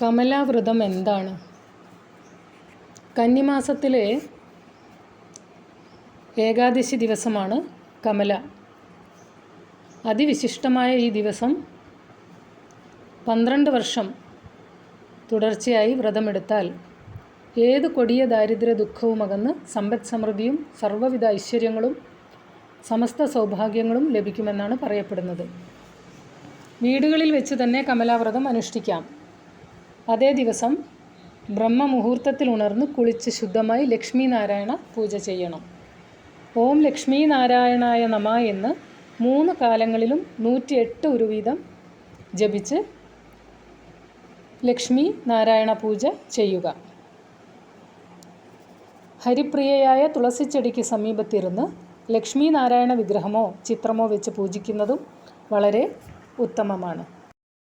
കമലാവ്രതം എന്താണ്? കന്നിമാസത്തിലെ ഏകാദശി ദിവസമാണ് കമല. അതിവിശിഷ്ടമായ ഈ ദിവസം പന്ത്രണ്ട് വർഷം തുടർച്ചയായി വ്രതമെടുത്താൽ ഏത് കൊടിയ ദാരിദ്ര്യ ദുഃഖവും അകന്ന് സമ്പദ് സമൃദ്ധിയും സർവവിധ ഐശ്വര്യങ്ങളും സമസ്ത സൗഭാഗ്യങ്ങളും ലഭിക്കുമെന്നാണ് പറയപ്പെടുന്നത്. വീടുകളിൽ വെച്ച് തന്നെ കമലാവ്രതം അനുഷ്ഠിക്കാം. അതേ ദിവസം ബ്രഹ്മമുഹൂർത്തത്തിൽ ഉണർന്ന് കുളിച്ച് ശുദ്ധമായി ലക്ഷ്മി നാരായണ പൂജ ചെയ്യണം. ഓം ലക്ഷ്മി നാരായണായ നമ എന്ന് മൂന്ന് കാലങ്ങളിലും നൂറ്റിയെട്ട് ഒരു വീതം ജപിച്ച് ലക്ഷ്മി നാരായണ പൂജ ചെയ്യുക. ഹരിപ്രിയയായ തുളസിച്ചെടിക്ക് സമീപത്തിരുന്ന് ലക്ഷ്മി നാരായണ വിഗ്രഹമോ ചിത്രമോ വെച്ച് പൂജിക്കുന്നതും വളരെ ഉത്തമമാണ്.